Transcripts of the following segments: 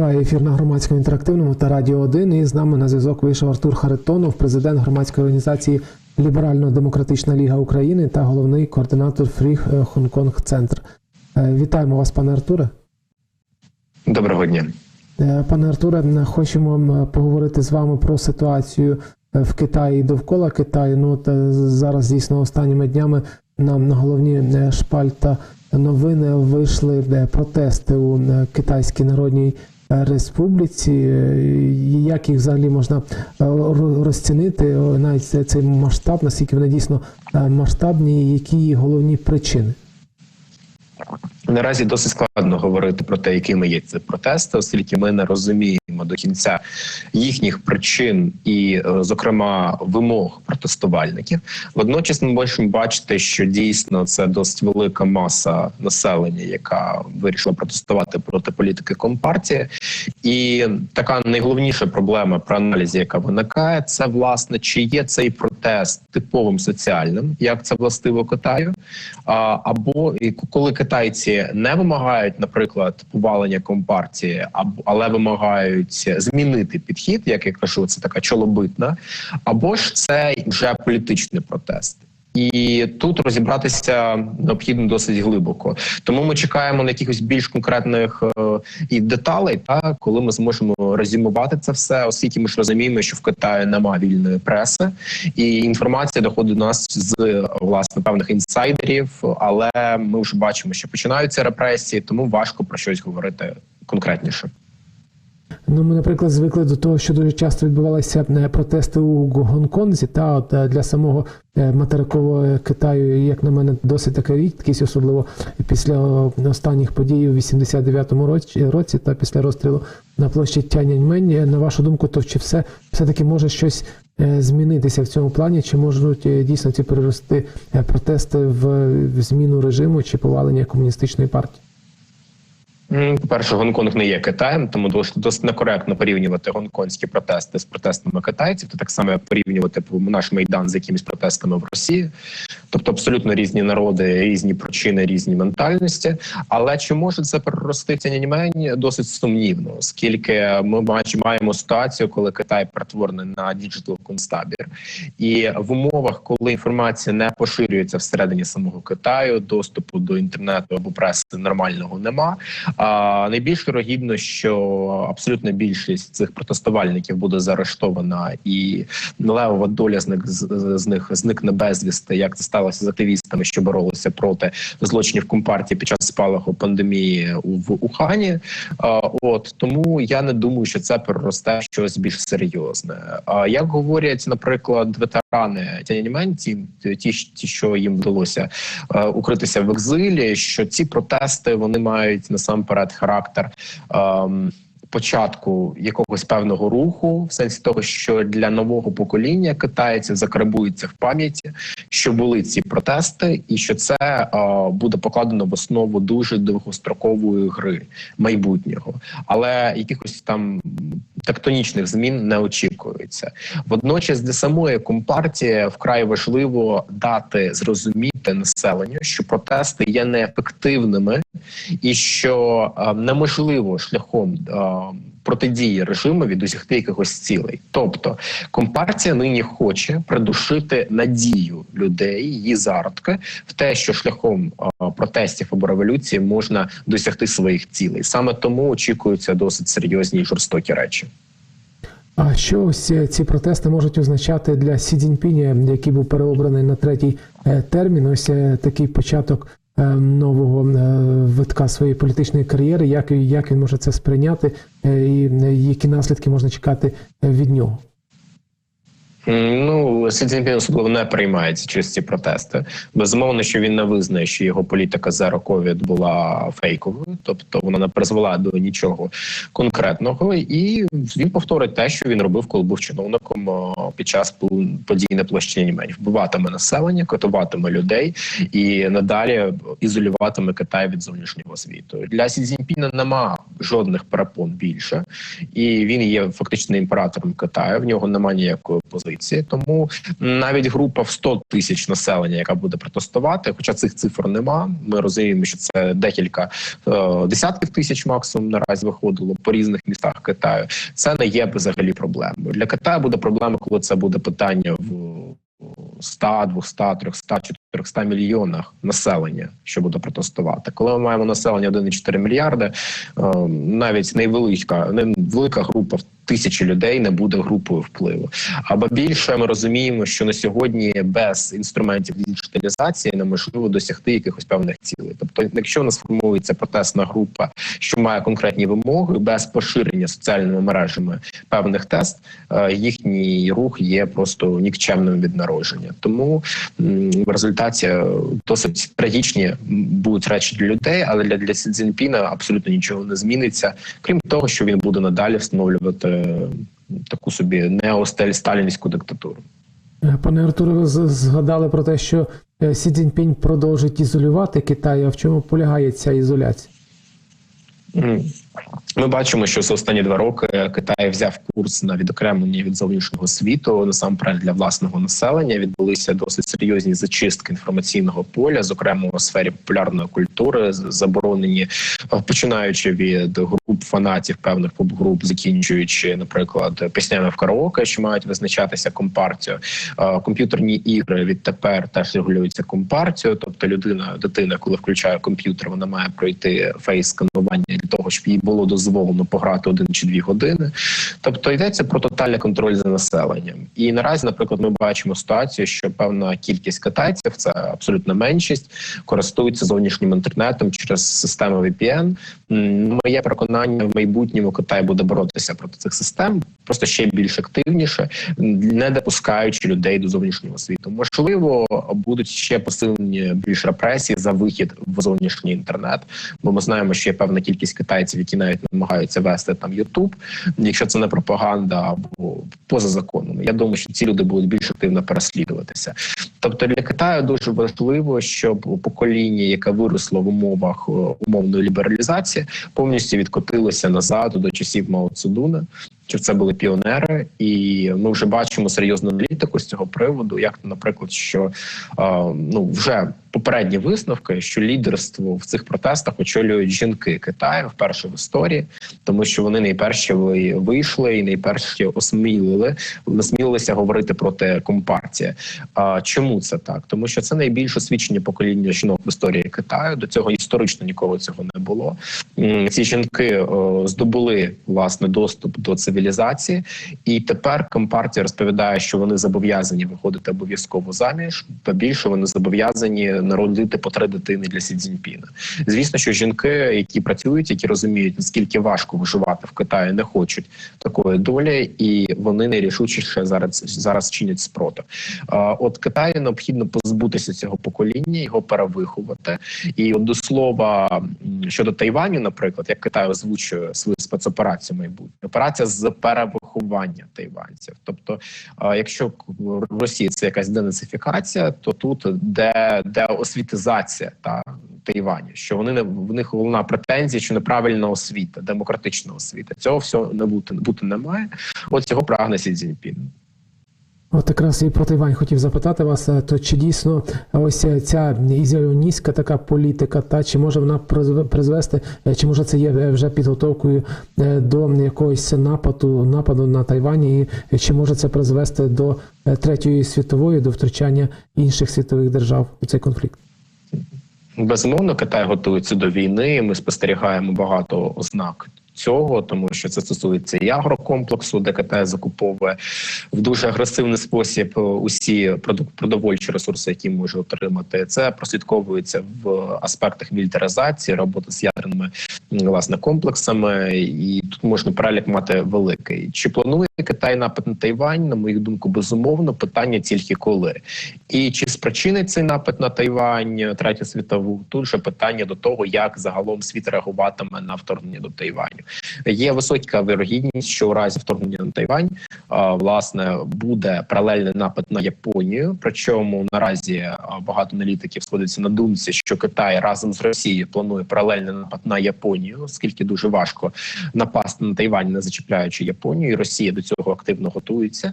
Триває ефір на громадському інтерактивному та радіо 1. І з нами на зв'язок вийшов Артур Харитонов, президент громадської організації Ліберально-Демократична Ліга України та головний координатор Фріг Хонконг Центр. Е, Вітаємо вас, пане Артуре. Доброго дня. Е, Пане Артуре, хочемо поговорити з вами про ситуацію е, в Китаї і довкола Китаю. Ну е, зараз дійсно останніми днями нам на головні шпальта новини вийшли протести у Китайській Народній Республіці. Е, Як їх взагалі можна е, розцінити? Навіть цей- масштаб, наскільки вони дійсно е, масштабні, і які її головні причини? Наразі досить складно говорити про те, якими є ці протести, оскільки ми не розуміємо до кінця їхніх причин і, е, зокрема, вимог протестувальників. Водночас ми можемо бачити, що дійсно це досить велика маса населення, яка вирішила протестувати проти політики компартії. І така найголовніша проблема про аналізі, яка виникає, це власне чи є цей протест типовим соціальним, як це властиво Китаю, або коли китайці не вимагають, наприклад, повалення компартії, але вимагають змінити підхід, як я кажу, це така чолобитна, або ж це вже політичний протест. І тут розібратися необхідно досить глибоко. Тому ми чекаємо на якихось більш конкретних е, і деталей, та коли ми зможемо резюмувати це все, оскільки ми ж розуміємо, що в Китаї немає вільної преси, і інформація доходить до нас з власне певних інсайдерів. Але ми вже бачимо, що починаються репресії, тому важко про щось говорити конкретніше. Ну, ми, наприклад, звикли до того, що дуже часто відбувалися е, протести у Гонконзі, та от е, для самого е, материкового Китаю, як на мене, досить така рідкість, особливо після останніх подій у 89-му році, році та після розстрілу на площі Тяньаньмень. На вашу думку, то чи все все-таки може щось змінитися в цьому плані? Чи можуть дійсно ці перерости протести в зміну режиму чи повалення комуністичної партії? По-перше, Гонконг не є Китаєм, тому досить, некоректно порівнювати гонконгські протести з протестами китайців. Це так само як порівнювати наш майдан з якимись протестами в Росії. Тобто абсолютно різні народи, різні причини, різні ментальності. Але чи може це перерости Тяньаньмень? Досить сумнівно, оскільки ми маємо ситуацію, коли Китай перетворений на діджитал констабір, і в умовах, коли інформація не поширюється всередині самого Китаю, доступу до інтернету або преси нормального нема. А найбільш вірогідно, що абсолютна більшість цих протестувальників буде заарештована, і левова доля з них з, них зникне безвісти, як це сталося з активістами, що боролися проти злочинів компартії під час спалаху пандемії в Ухані. От тому я не думаю, що це переросте в щось більш серйозне. А як говорять, наприклад, ветерани Тяньаньмень, ті, ті, ті, що їм вдалося е, укритися в екзилі, що ці протести вони мають насамперед характер. ем, Початку якогось певного руху, в сенсі того, що для нового покоління китайців закарбується в пам'яті, що були ці протести, і що це е, буде покладено в основу дуже довгострокової гри майбутнього, але якихось там тектонічних змін не очікується. Водночас для самої компартії вкрай важливо дати зрозуміти населенню, що протести є неефективними, і що е, неможливо шляхом е, протидії режимові досягти якихось цілей. Тобто компартія нині хоче придушити надію людей, її зародки в те, що шляхом е, протестів або революції можна досягти своїх цілей. Саме тому очікуються досить серйозні і жорстокі речі. А що ось ці протести можуть означати для Сі Цзіньпіня, який був переобраний на третій е, термін? Ось е, такий початок е, нового витка своєї політичної кар'єри. Як, як він може це сприйняти, і які наслідки можна чекати від нього? Ну, Сі Цзіньпін особливо не приймається через ці протести. Безумовно, що він не визнає, що його політика зеро ковід була фейковою, тобто вона не призвела до нічого конкретного, і він повторить те, що він робив, коли був чиновником під час подій на площі Німень. Вбиватиме населення, катуватиме людей і надалі ізолюватиме Китай від зовнішнього світу. Для Сі Цзіньпіна нема жодних перепон більше, і він є фактично імператором Китаю. В нього немає ніякої позиції. Тому навіть група в 100 тисяч населення, яка буде протестувати, хоча цих цифр нема. Ми розуміємо, що це декілька е, десятків тисяч максимум наразі виходило по різних містах Китаю. Це не є взагалі проблемою. Для Китаю буде проблема, коли це буде питання в 100, 200, 300, 400 мільйонах населення, що буде протестувати. Коли ми маємо населення 1,4 мільярди, е, навіть невелика, невелика група в тисячі людей не буде групою впливу. Або більше ми розуміємо, що на сьогодні без інструментів діджиталізації неможливо досягти якихось певних цілей. Тобто, якщо у нас формується протестна група, що має конкретні вимоги, без поширення соціальними мережами певних тест, е, їхній рух є просто нікчемним від народження. Тому в результаті е, досить трагічні будуть речі для людей, але для, для Сі Цзіньпіна абсолютно нічого не зміниться, крім того, що він буде надалі встановлювати е, таку собі неостель сталінську диктатуру. Е, Пане Артуре, ви згадали про те, що Сі Цзіньпінь продовжить ізолювати Китай. А в чому полягає ця ізоляція? Ми бачимо, що за останні два роки Китай взяв курс на відокремлення від зовнішнього світу. Насамперед для власного населення відбулися досить серйозні зачистки інформаційного поля, зокрема у сфері популярної культури, заборонені е, починаючи від груп фанатів певних поп-груп, закінчуючи, наприклад, піснями в караоке, що мають визначатися компартією. Е, Комп'ютерні ігри відтепер теж регулюються компартією, тобто людина, дитина, коли включає комп'ютер, вона має пройти фейс-сканування для того, щоб їй було дозволено пограти один чи дві години. Тобто йдеться про тотальний контроль за населенням. І наразі, наприклад, ми бачимо ситуацію, що певна кількість китайців, це абсолютна меншість, користуються зовнішнім інтернетом через систему VPN. Моє переконання в майбутньому Китай буде боротися проти цих систем, просто ще більш активніше, не допускаючи людей до зовнішнього світу. Можливо, будуть ще посилені більш репресії за вихід в зовнішній інтернет, бо ми знаємо, що є певна кількість китайців, які навіть намагаються вести там Ютуб, якщо це не пропаганда або поза законом. Я думаю, що ці люди будуть більш активно переслідуватися. Тобто для Китаю дуже важливо, щоб покоління, яке виросло в умовах е, умовної лібералізації, повністю відкотилося назад до часів Мао Цедуна. Що це були піонери, і ми вже бачимо серйозну аналітику з цього приводу, як, наприклад, що ну вже попередні висновки, що лідерство в цих протестах очолюють жінки Китаю вперше в історії, тому що вони найперші вийшли і найперші осмілили, насмілилися говорити проти компартії. А чому це так? Тому що це найбільш освічені покоління жінок в історії Китаю. До цього історично ніколи цього не було. Ці жінки здобули власне доступ до цивілізації, і тепер компартія розповідає, що вони зобов'язані виходити обов'язково заміж, та більше вони зобов'язані народити по три дитини для Сі Цзіньпіна. Звісно, що жінки, які працюють, які розуміють наскільки важко виживати в Китаї, не хочуть такої долі, і вони найрішучіше зараз зараз чинять спротив. От Китаю необхідно позбутися цього покоління, його перевиховати. І от до слова щодо Тайваню, наприклад, як Китай озвучує свою спецоперацію майбутнє операція з перевиховання тайванців. Тобто, якщо в Росії це якась денацифікація, то тут де, де освітизація та Тайваню, що вони не в них головна претензія, що неправильна освіта, демократична освіта. Цього всього не бути бути не має. От цього прагне Сі Цзіньпін. От якраз і про Тайвань хотів запитати вас, е, то чи дійсно ось е, ця ізолюністська така політика, та чи може вона призве- призвести, е, чи може це є вже підготовкою до якогось нападу нападу на Тайвані, і чи може це призвести до третьої світової, до втручання інших світових держав у цей конфлікт? Безумовно, Китай готується до війни. Ми спостерігаємо багато ознак цього, тому що це стосується і агрокомплексу, де Китай закуповує в дуже агресивний спосіб е, усі продовольчі ресурси, які може отримати. Це прослідковується в аспектах мілітаризації, роботи з ядерними власне комплексами, і тут можна перелік мати великий. Чи планує Китай напад на Тайвань, на мою думку, безумовно, питання тільки коли. І чи спричинить цей напад на Тайвань третю світову? Тут же питання до того, як загалом світ реагуватиме на вторгнення до Тайваню. Є висока вирогідність, що разі вторгнення на Тайвань власне буде паралельний напад на Японію. Причому наразі багато аналітиків сходиться на думці, що Китай разом з Росією планує паралельний напад на Японію, оскільки дуже важко напасти на Тайвань, не зачіпляючи Японію. І Росія до цього активно готується.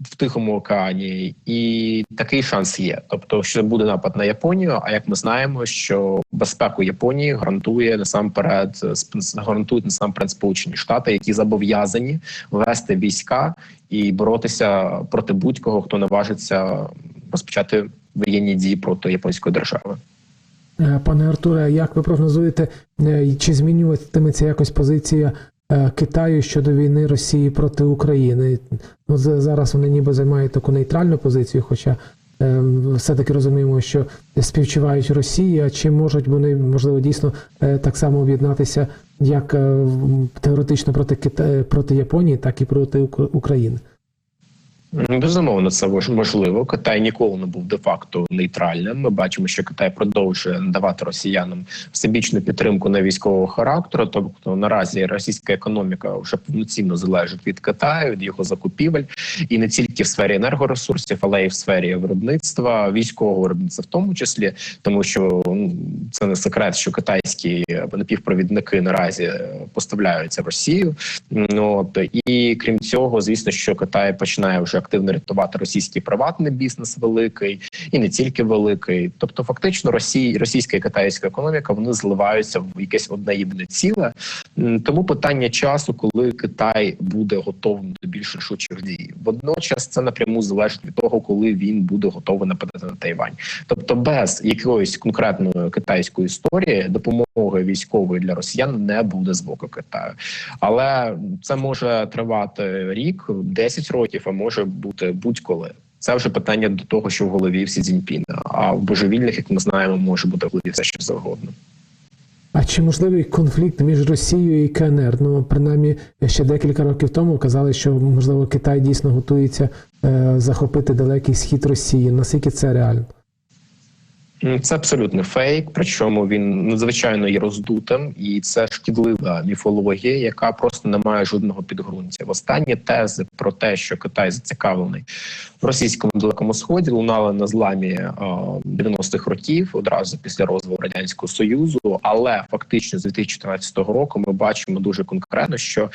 В Тихому океані, і такий шанс є. Тобто, що буде напад на Японію. А як ми знаємо, що безпеку Японії гарантує насамперед гарантують насамперед Сполучені Штати, які зобов'язані вести війська і боротися проти будь-кого, хто наважиться розпочати воєнні дії проти японської держави. Е, Пане Артуре, як ви прогнозуєте, е, чи змінюватиметься якось позиція Китаю щодо війни Росії проти України? Ну за- зараз вони ніби займають таку нейтральну позицію, хоча е, все-таки розуміємо, що співчувають Росії, а чи можуть вони можливо дійсно е, так само об'єднатися як е, теоретично проти Кита... проти Японії, так і проти України? М, Безумовно, це можливо. Китай ніколи не був де-факто нейтральним. Ми бачимо, що Китай продовжує надавати росіянам всебічну підтримку на військового характеру. Тобто наразі російська економіка вже повноцінно залежить від Китаю, від його закупівель, і не тільки в сфері енергоресурсів, але й в сфері виробництва, військового виробництва, в тому числі, тому що ну, це не секрет, що китайські напівпровідники наразі е, поставляються в Росію. Ну, От і крім цього, звісно, що Китай починає вже активно рятувати російський приватний бізнес великий і не тільки великий. Тобто, фактично, Росія, російська і китайська економіка вони зливаються в якесь одне єдине ціле. Тому питання часу, коли Китай буде готовим до більш рішучих дій. Водночас це напряму залежить від того, коли він буде готовий нападати на Тайвань. Тобто, без якоїсь конкретної китайської історії допомоги військової для росіян не буде з боку Китаю. Але це може тривати рік, 10 років, а може бути будь-коли. Це вже питання до того, що в голові всі Цзіньпіна. А в божевільних, як ми знаємо, може бути в голові все що завгодно. А чи можливий конфлікт між Росією і КНР? Ну принаймні ще декілька років тому казали, що можливо Китай дійсно готується е, захопити далекий схід Росії. Наскільки це реально? Це абсолютно фейк, причому він надзвичайно є роздутим, і це шкідлива міфологія, яка просто не має жодного підґрунтя. Останні тези про те, що Китай зацікавлений в російському далекому сході, лунали на зламі е, 90-х років, одразу після розвалу радянського союзу. Але фактично з 2014 року ми бачимо дуже конкретно, що е,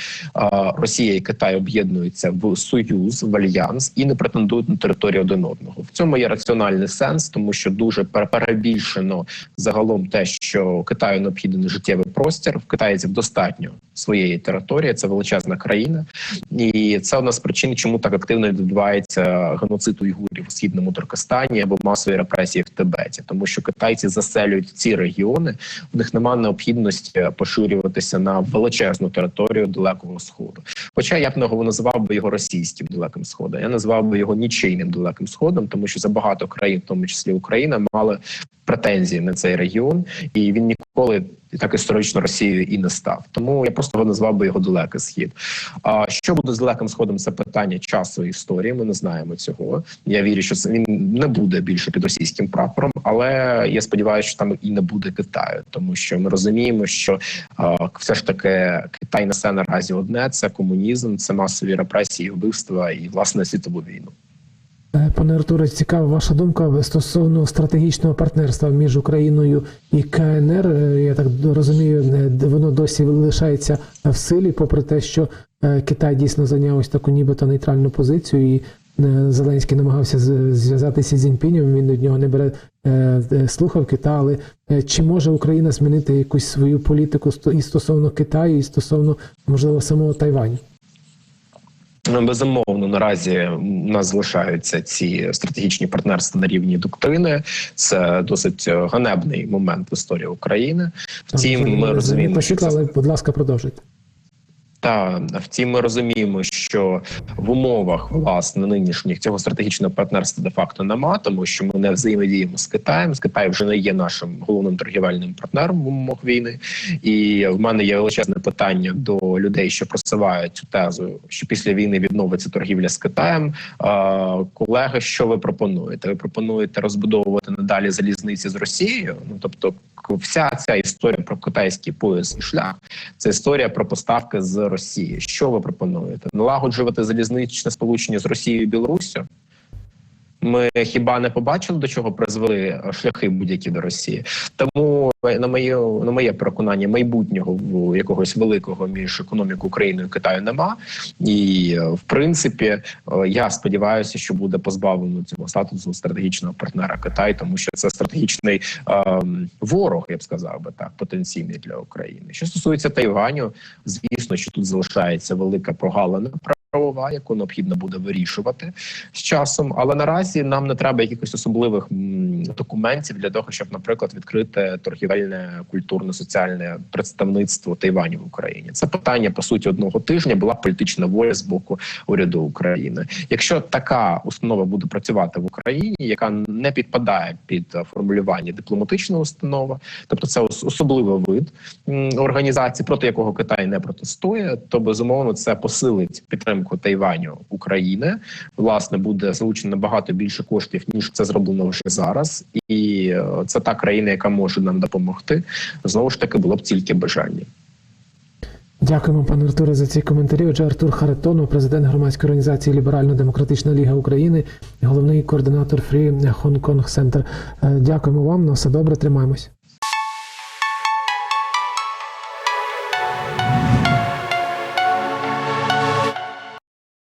Росія і Китай об'єднуються в союз, в альянс і не претендують на територію один одного. В цьому є раціональний сенс, тому що дуже пер- перебільшено загалом те, що Китаю необхідний життєвий простір. В китайців достатньо своєї території. Це величезна країна, і це одна з причин, чому так активно відбувається геноцид уйгурів у східному Туркестані або масові репресії в Тибеті, тому що китайці заселюють ці регіони. В них немає необхідності поширюватися на величезну територію далекого сходу. Хоча я б не називав би його російським далеким сходом. Я назвав би його нічийним далеким сходом, тому що за багато країн, в тому числі Україна, мали претензії на цей регіон, і він ніколи так історично Росією і не став. Тому я просто назвав би його далекий схід. А що буде з далеким сходом? Це питання часу і історії. Ми не знаємо цього. Я вірю, що це він не буде більше під російським прапором, але я сподіваюся, що там і не буде Китаю, тому що ми розуміємо, що а, все ж таки Китай несе наразі одне: це комунізм, це масові репресії, вбивства і власне світову війну. Е, Пане Артуре, цікава ваша думка стосовно стратегічного партнерства між Україною і КНР. Е, Я так розумію, е, воно досі лишається в силі, попри те, що Китай дійсно зайняв ось таку нібито нейтральну позицію, і Зеленський намагався зв'язатися з Зіньпінем, він від нього не бере слухавки. Та але чи може Україна змінити якусь свою політику і стосовно Китаю, і стосовно можливо самого Тайваню? Ну, Безумовно, наразі у нас залишаються ці стратегічні партнерства на рівні доктрини. Це досить ганебний момент в історії України. Втім, ми розуміємо, що але будь ласка, продовжуйте. Та втім, ми розуміємо, що в умовах власне нинішніх цього стратегічного партнерства де факто нема, тому що ми не взаємодіємо з Китаєм. З Китай вже не є нашим головним торгівельним партнером в умовах війни. І в мене є величезне питання до людей, що просувають цю тезу, що після війни відновиться торгівля з Китаєм. Колеги, що ви пропонуєте? Ви пропонуєте розбудовувати надалі залізниці з Росією? Ну тобто, вся ця історія про китайський пояс і шлях це історія про поставки з Росії. Що ви пропонуєте? Налагоджувати залізничне сполучення з Росією і Білоруссю? Ми хіба не побачили до чого призвели е, шляхи будь-які до Росії? Тому на моє на моє переконання майбутнього якогось великого між економікою України і Китаю нема. І е, в принципі е, я сподіваюся, що буде позбавлено цього статусу стратегічного партнера Китай, тому що це стратегічний ем, ворог, я б сказав би так, потенційний для України. Що стосується Тайваню, звісно, що тут залишається велика прогалина правова, яку необхідно буде вирішувати з часом. Але наразі нам не треба якихось особливих документів для того, щоб, наприклад, відкрити торгівельне культурно соціальне представництво Тайваню в Україні. Це питання по суті одного тижня. Була політична воля з боку уряду України. Якщо така установа буде працювати в Україні, яка не підпадає під формулювання дипломатична установа, тобто це особливий вид організації, проти якого Китай не протестує, то безумовно це посилить підтримку Тайваню України. Власне буде залучено набагато більше коштів ніж це зроблено вже зараз, і е, це та країна, яка може нам допомогти. Знову ж таки, було б тільки бажання. Дякуємо, пане Артуре, за ці коментарі. Отже, Артур Харитонов, президент громадської організації Ліберально-Демократична Ліга України, головний координатор Free Hong Kong Center. Е, Дякуємо вам. На все добре, тримаємось.